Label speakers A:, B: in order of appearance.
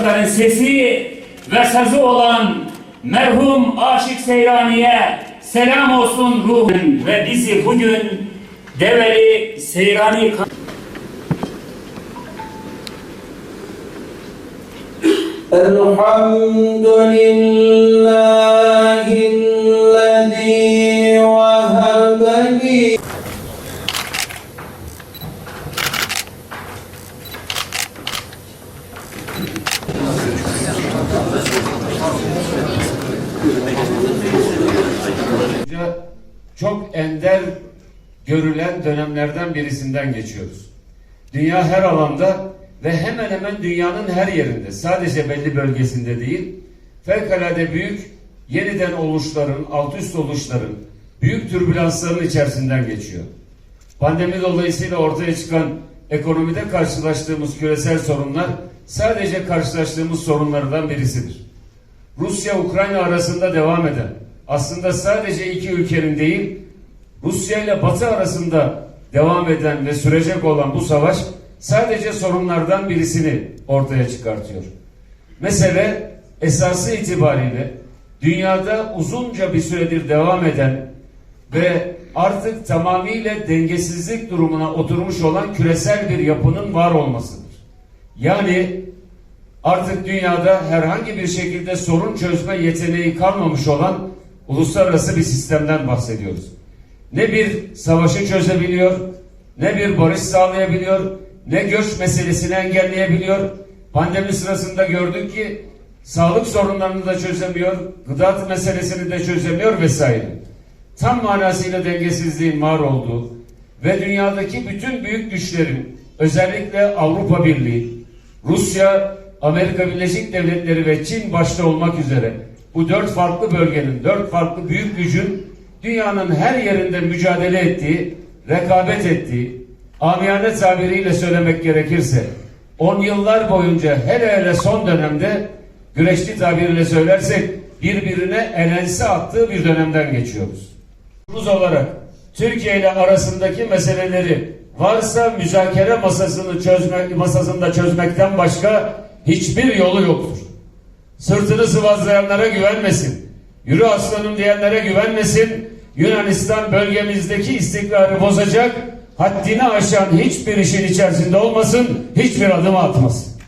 A: sazların sesi ve sazı olan merhum Aşık Seyrani'ye selam olsun ruhun ve bizi bugün Develi Seyrani
B: الحمد لله الذي
C: çok ender görülen dönemlerden birisinden geçiyoruz. Dünya her alanda ve hemen hemen dünyanın her yerinde, sadece belli bölgesinde değil, fevkalade büyük yeniden oluşların, alt üst oluşların, büyük türbülansların içerisinden geçiyor. Pandemi dolayısıyla ortaya çıkan ekonomide karşılaştığımız küresel sorunlar sadece karşılaştığımız sorunlardan birisidir. Rusya-Ukrayna arasında devam eden, aslında sadece iki ülkenin değil, Rusya ile Batı arasında devam eden ve sürecek olan bu savaş sadece sorunlardan birisini ortaya çıkartıyor. Mesele esası itibariyle dünyada uzunca bir süredir devam eden ve artık tamamıyla dengesizlik durumuna oturmuş olan küresel bir yapının var olmasıdır. Yani artık dünyada herhangi bir şekilde sorun çözme yeteneği kalmamış olan uluslararası bir sistemden bahsediyoruz. Ne bir savaşı çözebiliyor, ne bir barış sağlayabiliyor, ne göç meselesini engelleyebiliyor. Pandemi sırasında gördük ki sağlık sorunlarını da çözemiyor, gıda meselesini de çözemiyor vesaire. Tam manasıyla dengesizliğin var olduğu ve dünyadaki bütün büyük güçlerin özellikle Avrupa Birliği, Rusya, Amerika Birleşik Devletleri ve Çin başta olmak üzere bu dört farklı bölgenin, dört farklı büyük gücün dünyanın her yerinde mücadele ettiği, rekabet ettiği, amiyane tabiriyle söylemek gerekirse, on yıllar boyunca hele hele son dönemde güreşli tabiriyle söylersek birbirine elensi attığı bir dönemden geçiyoruz. Biz olarak Türkiye ile arasındaki meseleleri varsa müzakere masasını çözmek masasında çözmekten başka hiçbir yolu yoktur. Sırtını sıvazlayanlara güvenmesin. Yürü aslanım diyenlere güvenmesin. Yunanistan bölgemizdeki istikrarı bozacak, haddini aşan hiçbir işin içerisinde olmasın, hiçbir adım atmasın.